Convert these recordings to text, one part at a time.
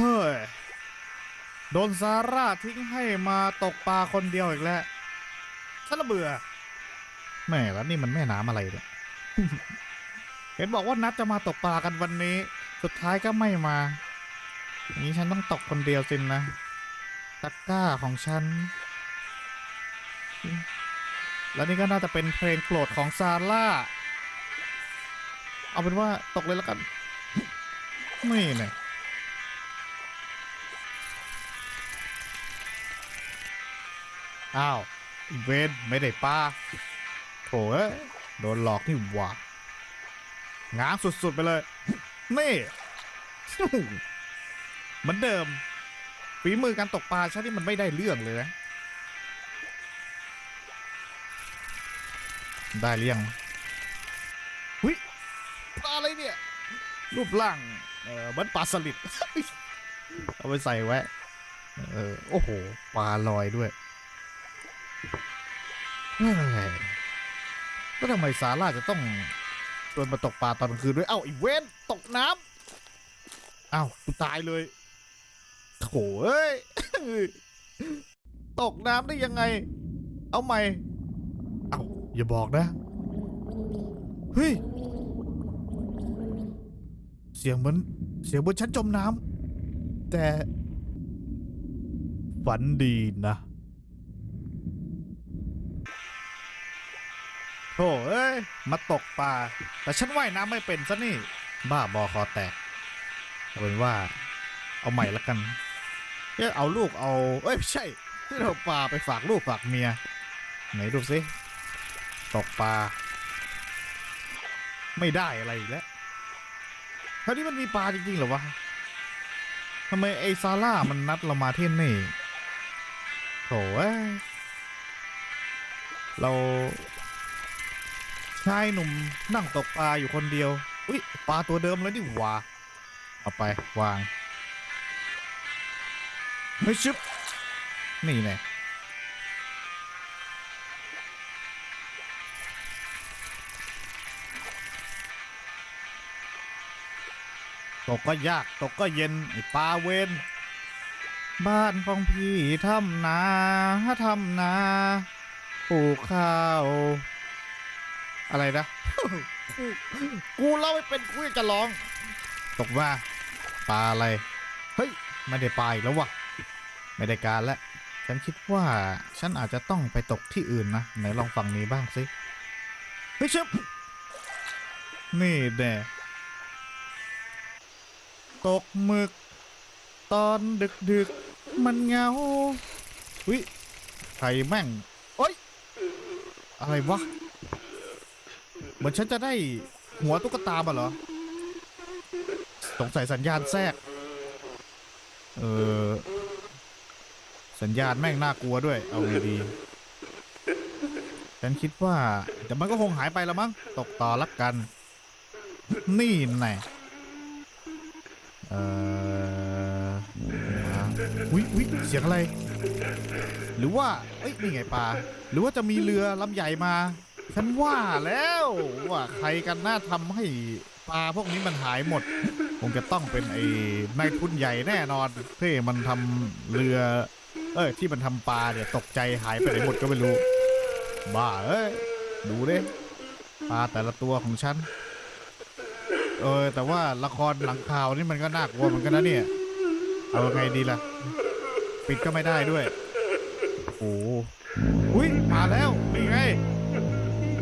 เฮ้ย โดนซาร่าทิ้งให้มาตกปลาคนเดียวอีกแล้ว ฉันละเบื่อ แม่แล้วนี่มันแม่น้ำอะไรเนี่ย เห็นบอกว่านัดจะมาตกปลากันวันนี้ สุดท้ายก็ไม่มาอย่างนี้ฉันต้องตกคนเดียวสินนะ ตะกร้าของฉัน แล้วนี่ก็น่าจะเป็นเพลงโปรดของซาร่า เอาเป็นว่าตกเลยแล้วกัน ไม่เนี่ย อ้าวเวนไม่ได้ป้าโถเอ้ยโดนหลอกนี่หว่าง้างสุดๆไปเลย นี่เหมือนเดิมฝีมือการตกปลาฉันนี่มันไม่ได้เรื่องเลยนะได้หรือยังหุยปลาอะไรเนี่ย รูปร่าง เออมือนปลาสลิด เอาไปใส่ไว้ เออ โอ้โห ปลาลอยด้วย เฮ้ยแล้วทำไมสาร่าจะต้องชวนมาตกปลาตอนกลางคืนด้วย เอ้าไอีเวนตกน้ำเอ้ากูตายเลยโถเอ้ย ตกน้ำได้ยังไง เอาใหม่ เอ้าอย่าบอกนะ เฮ้ย เสียงเหมือนเสียงเหมือนฉันจมน้ำแต่ฝันดีนะ โธ่เอ้ย มาตกปลา แต่ฉันว่ายน้ำไม่เป็นซะนี่ บ้าบอคอแตกเอาเป็นว่า เอาใหม่ละกันเอ๊ะเอาลูกเอา เอ้ยไม่ใช่ที่เราปลาไปฝากลูกฝากเมีย ไหนดูสิ ตกปลา ไม่ได้อะไรอีกแล้วคราวนี้มันมีปลาจริงๆหรอวะทำไมไอซาร่ามันนัดเรามาที่นี่โถเอ้ยเรา ชายหนุ่มนั่งตกปลาอยู่คนเดียว อุ้ยปลาตัวเดิมเลยนี่หว่าเอาไปวางเฮ้ยชึบนี่แน่ตกก็ยากตกก็เย็นไอ้ปลาเวนบ้านของพี่ทำนาทำนาปลูกข้าว อะไรนะ กูกูเล่าไม่เป็นกูอยากจะร้อง ตกว่าปลาอะไร เฮ้ย ไม่ได้ปลาอีกแล้ววะไม่ได้การแล้วฉันคิดว่าฉันอาจจะต้องไปตกที่อื่นนะไหนลองฝั่งนี้บ้างสิเฮ้ยชึบนี่แน่ตกหมึก ตอนดึกดึกๆมันเหงาวิใครแม่ง โอ๊ยอะไรวะ เหมือนฉันจะได้หัวตุ๊กตามาเหรอ สงสัยสัญญาณแทรก เออ สัญญาณแม่งน่ากลัวด้วย เอาไงดี ฉันคิดว่าแต่มันก็คงหายไปแล้วมั้ง ตกต่อลักกัน นี่แน่เอ่อวิวิเสียงอะไร หรือว่า เอ้ย นี่ไงปลา หรือว่าจะมีเรือลำใหญ่มา ฉันว่าแล้วว่าใครกันน่าทำให้ปลาพวกนี้มันหายหมด คงจะต้องเป็นไอ้นายทุนใหญ่แน่นอนที่มันทำเรือ เอ้ยที่มันทำปลาเนี่ยตกใจหายไปไหนหมดก็ไม่รู้ บ้าเอ้ยดูดิปลาแต่ละตัวของฉัน เออ แต่ว่าละครหลังข่าวนี่มันก็น่ากลัวเหมือนกันนะเนี่ย เอาไงดีล่ะ ปิดก็ไม่ได้ด้วย โอ้โหอุ้ยมาแล้วนี่ไ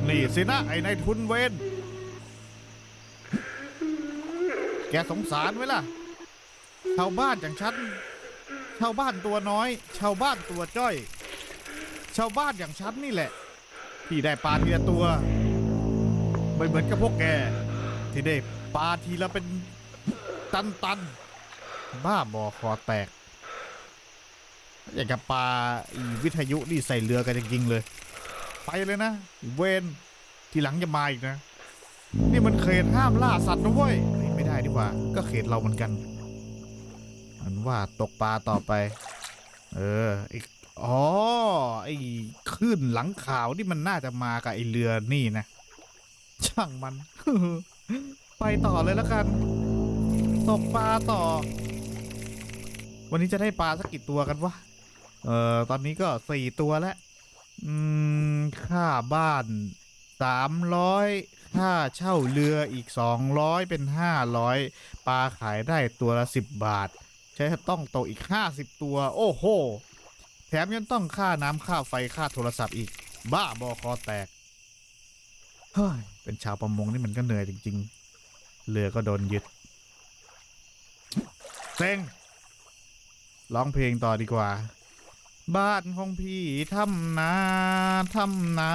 นี่สินะไอ้นายทุนเวนแกสงสารไหมล่ะ ชาวบ้านอย่างฉัน ชาวบ้านตัวน้อย ชาวบ้านตัวจ้อย ชาวบ้านอย่างฉันนี่แหละ ที่ได้ปลาทีละตัว ไม่เหมือนกับพวกแก ที่ได้ปลาทีละเป็นตันตันๆบ้าบอคอแตก อยากกับปลาวิทยุนี่ใส่เรือกันจริงๆเลย ไปเลยนะ เวนทีหลังจะมาอีกนะ นี่มันเขตห้ามล่าสัตว์นะเว้ยเฮ้ยไม่ได้ดีกว่า ก็เขตเราเหมือนกันอันว่าตกปลาต่อไป เออไอ้อ๋อไอ้คลื่นหลังข่าวนี่มันน่าจะมากับไอ้เรือนี่นะ ช่างมัน ไปต่อเลยแล้วกัน ตกปลาต่อ วันนี้จะได้ปลาสักกี่ตัวกันวะ เออตอนนี้ก็สี่ตัวแล้ว อืม ค่าบ้านสามร้อยค่าเช่าเรืออีกสองร้อยเป็นห้าร้อยปลาขายได้ตัวละสิบบาท ใช้ต้องโตอีกห้าสิบตัว โอ้โห แถมยังต้องค่าน้ำค่าไฟค่าโทรศัพท์อีก บ้าบอคอแตก เฮ้ย เป็นชาวประมงนี่มันก็เหนื่อยจริง ๆ เรือก็โดนยึดเซ็งร้องเพลงต่อดีกว่า บ้านของพี่ทำนาทำนา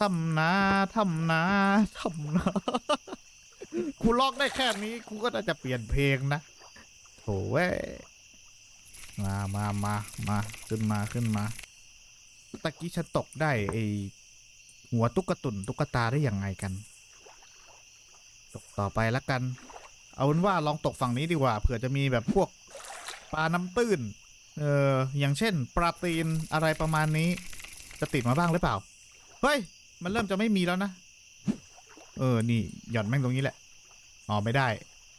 ทำนาทำนาทำนากูร้องได้แค่นี้กูก็น่าจะเปลี่ยนเพลงนะโถเว้มามามามาขึ้นมาขึ้นมาตะกี้ฉันตกได้ไอหัวตุ๊กตุนตุ๊กตาได้ยังไงกัน ตกต่อไปล้วกัน เอาเป็นว่าลองตกฝั่งนี้ดีกว่าเผื่อจะมีแบบพวกปลาน้ำตื้น เอออย่างเช่นปลาตีนอะไรประมาณนี้ จะติดมาบ้างหรือเปล่า เฮ้ย มันเริ่มจะไม่มีแล้วนะ เออ นี่หย่อนแม่งตรงนี้แหละ อ๋อ ไม่ได้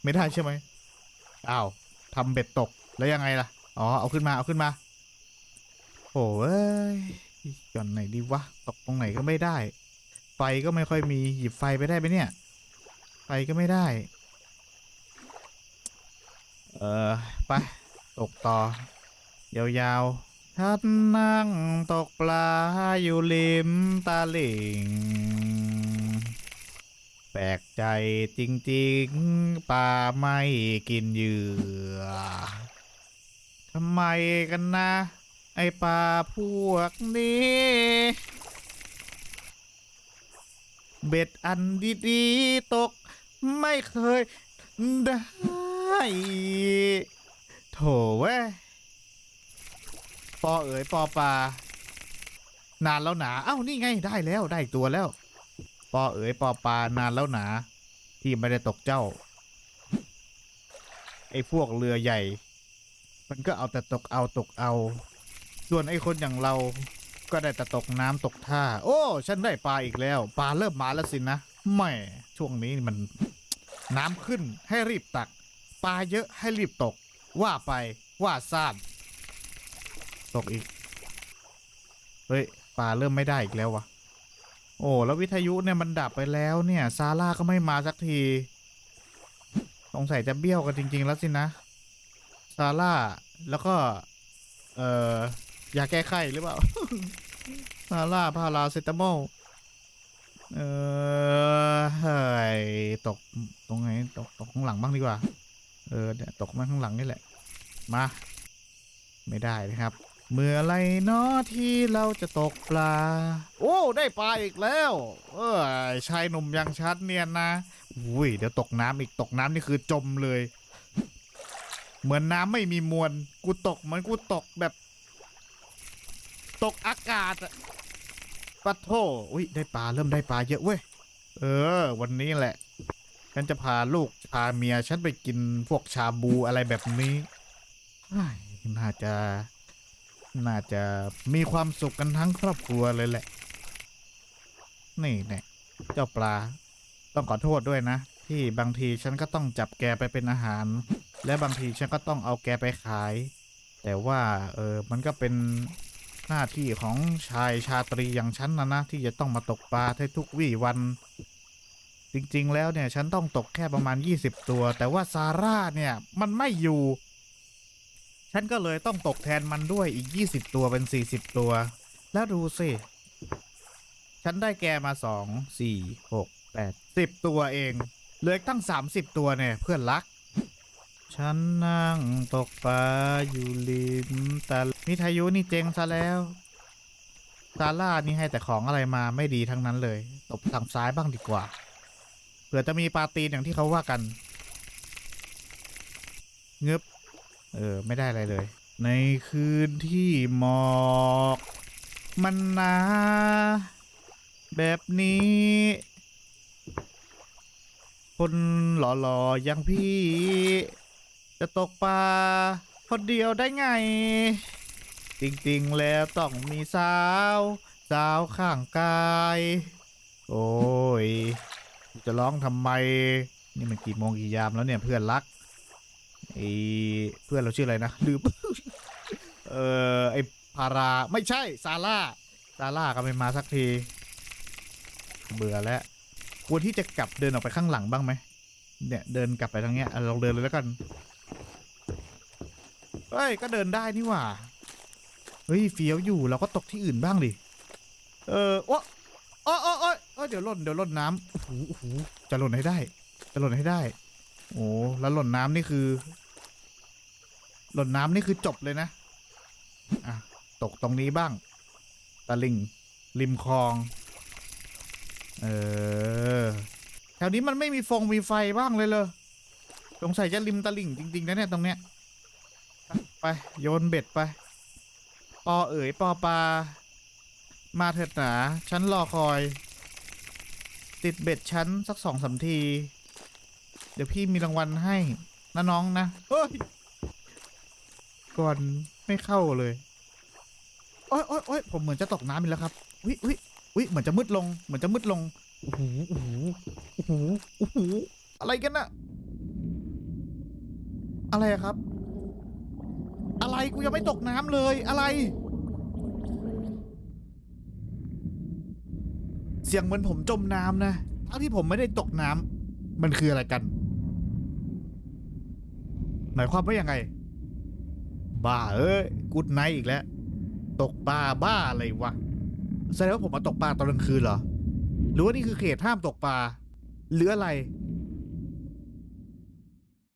ไม่ได้ใช่ไหมอ้าวทำเบ็ดตกแล้วยังไงล่ะ อ๋อ เอาขึ้นมา เอาขึ้นมา โอ้ยหย่อนไหนดีวะ ตกตรงไหนก็ไม่ได้ ไฟก็ไม่ค่อยมี หยิบไฟไปได้ไหมเนี่ย ไฟก็ไม่ได้ เออไป ตกต่อ ยาวๆฉันนั่งตกปลาอยู่ริมตาลิงแปลกใจจริงๆปลาไม่กินเหยื่อทำไมกันนะ ไอปลาพวกนี้ เบ็ดอันดีๆตกไม่เคยได้โถเว้ย ปอเอ๋ยปอปลานานแล้วหนา เอ้านี่ไงได้แล้วได้อีกตัวแล้ว ปอเอ๋ยปอปลานานแล้วหนา ที่ไม่ได้ตกเจ้า ไอ้พวกเรือใหญ่ มันก็เอาแต่ตกเอาตกเอา ส่วนไอ้คนอย่างเราก็ได้แต่ตกน้ำตกท่า โอ้ ฉันได้ปลาอีกแล้วปลาเริ่มมาแล้วสินะแม่ช่วงนี้มันน้ำขึ้นให้รีบตัก ปลาเยอะให้รีบตก ว่าไปว่าซ่าน ตกอีก เฮ้ยปลาเริ่มไม่ได้อีกแล้ววะโอ้แล้ววิทยุเนี่ยมันดับไปแล้วเนี่ย ซาร่าก็ไม่มาสักที สงสัยจะเบี้ยวกันจริง ๆ แล้วสินะ ซาร่าแล้วก็ เอ่อยาแก้ไขหรือเปล่า ซาร่าพาราเซตามอลเออเฮ้ยตกตรงไหนตกตกข้างหลังบ้างดีกว่า เออเนี่ยตกมาข้างหลังนี่แหละ มา ไม่ได้นะครับ เมื่อไรเนาะที่เราจะตกปลา โอ้ ได้ปลาอีกแล้ว เออชายหนุ่มยังชัดเนียนนะอุ้ยเดี๋ยวตกน้ำอีกตกน้ำนี่คือจมเลย เหมือนน้ำไม่มีมวลกูตกเหมือนกูตกแบบ ตกอากาศอะปะโถอุ้ยได้ปลาเริ่มได้ปลาเยอะเว้ยเออ วันนี้แหละ ฉันจะพาลูกพาเมียฉันไปกินพวกชาบูอะไรแบบนี้น่าจะ น่าจะมีความสุขกันทั้งครอบครัวเลยแหละ นี่แน่เจ้าปลา ต้องขอโทษด้วยนะ ที่บางทีฉันก็ต้องจับแกไปเป็นอาหาร และบางทีฉันก็ต้องเอาแกไปขาย แต่ว่าเออมันก็เป็นหน้าที่ของชายชาตรีอย่างฉันนะนะที่จะต้องมาตกปลาให้ทุกวี่วัน จริงๆแล้วเนี่ย ฉันต้องตกแค่ประมาณ 20 ตัว แต่ว่าซาร่าเนี่ย มันไม่อยู่ ฉันก็เลยต้องตกแทนมันด้วยอีก 20 ตัวเป็น 40 ตัว แล้วดูสิ ฉันได้แกมา 2 4 6 8 10 ตัวเอง เหลืออีกตั้ง 30 ตัวเนี่ย เพื่อนรัก ฉันนั่งตกปลาอยู่ริมตานิทายุนี่เจ๊งซะแล้วซาร่านี่ให้แต่ของอะไรมาไม่ดีทั้งนั้นเลย ตบทางซ้ายบ้างดีกว่า เผื่อจะมีปลาตีนอย่างที่เขาว่ากันเงึบ เออ ไม่ได้อะไรเลย ในคืนที่หมอกมันหนา แบบนี้ คนหล่อๆอย่างพี่ จะตกปลาคนเดียวได้ไง จริงๆแล้วต้องมีสาว สาวข้างกาย โอ้ย จะร้องทำไม นี่มันกี่โมงกี่ยามแล้วเนี่ยเพื่อนรัก ไอเพื่อนเราชื่ออะไรนะลืมเออไอพาราไม่ใช่ซาร่าซาร่าก็ไม่มาสักที เบื่อแล้วควรที่จะกลับเดินออกไปข้างหลังบ้างไหมเนี่ยเดินกลับไปทางเนี้ยเราเดินเลยแล้วกันเฮ้ยก็เดินได้นี่หว่าเฮ้ยเฟี้ยวอยู่เราก็ตกที่อื่นบ้างดิเออโอ้โอ้โอ้โอ้โอ้เดี๋ยวหล่นเดี๋ยวหล่นน้ำโอ้โหโอ้โหจะหล่นให้ได้ จะหล่นให้ได้ โอ้แล้วหล่นน้ำนี่คือ หล่นน้ำนี่คือจบเลยนะ อะ ตกตรงนี้บ้าง ตะลิง ริมคลอง เออ แถวนี้มันไม่มีฟงมีไฟบ้างเลยเลยสงสัยจะริมตะลิ่งจริง ๆ นะเนี่ยตรงเนี้ย ไป โยนเบ็ดไป ปอเอ๋ยปอปลา มาเถิดหนา ฉันรอคอย ติดเบ็ดฉันสักสองสามที เดี๋ยวพี่มีรางวัลให้นะน้องนะ เฮ้ย ก่อนไม่เข้าเลยโอ๊ยโอ๊ยโอ๊ยผมเหมือนจะตกน้ำอีกแล้วครับวิวิวิเหมือนจะมืดลง เหมือนจะมืดลงโอ้โหโอ้โหโอ้โหโอ้โหอะไรกันน่ะอะไรครับ อะไรกูยังไม่ตกน้ำเลยอะไร เสียงเหมือนผมจมน้ำนะทั้งที่ผมไม่ได้ตกน้ำมันคืออะไรกัน หมายความว่ายังไง บ้าเอ้ยกูดไนท์อีกแล้ว ตกปลาบ้าอะไรวะแสดงว่าผมมาตกปลาตอนกลางคืนเหรอ หรือว่านี่คือเขตห้ามตกปลาหรืออะไร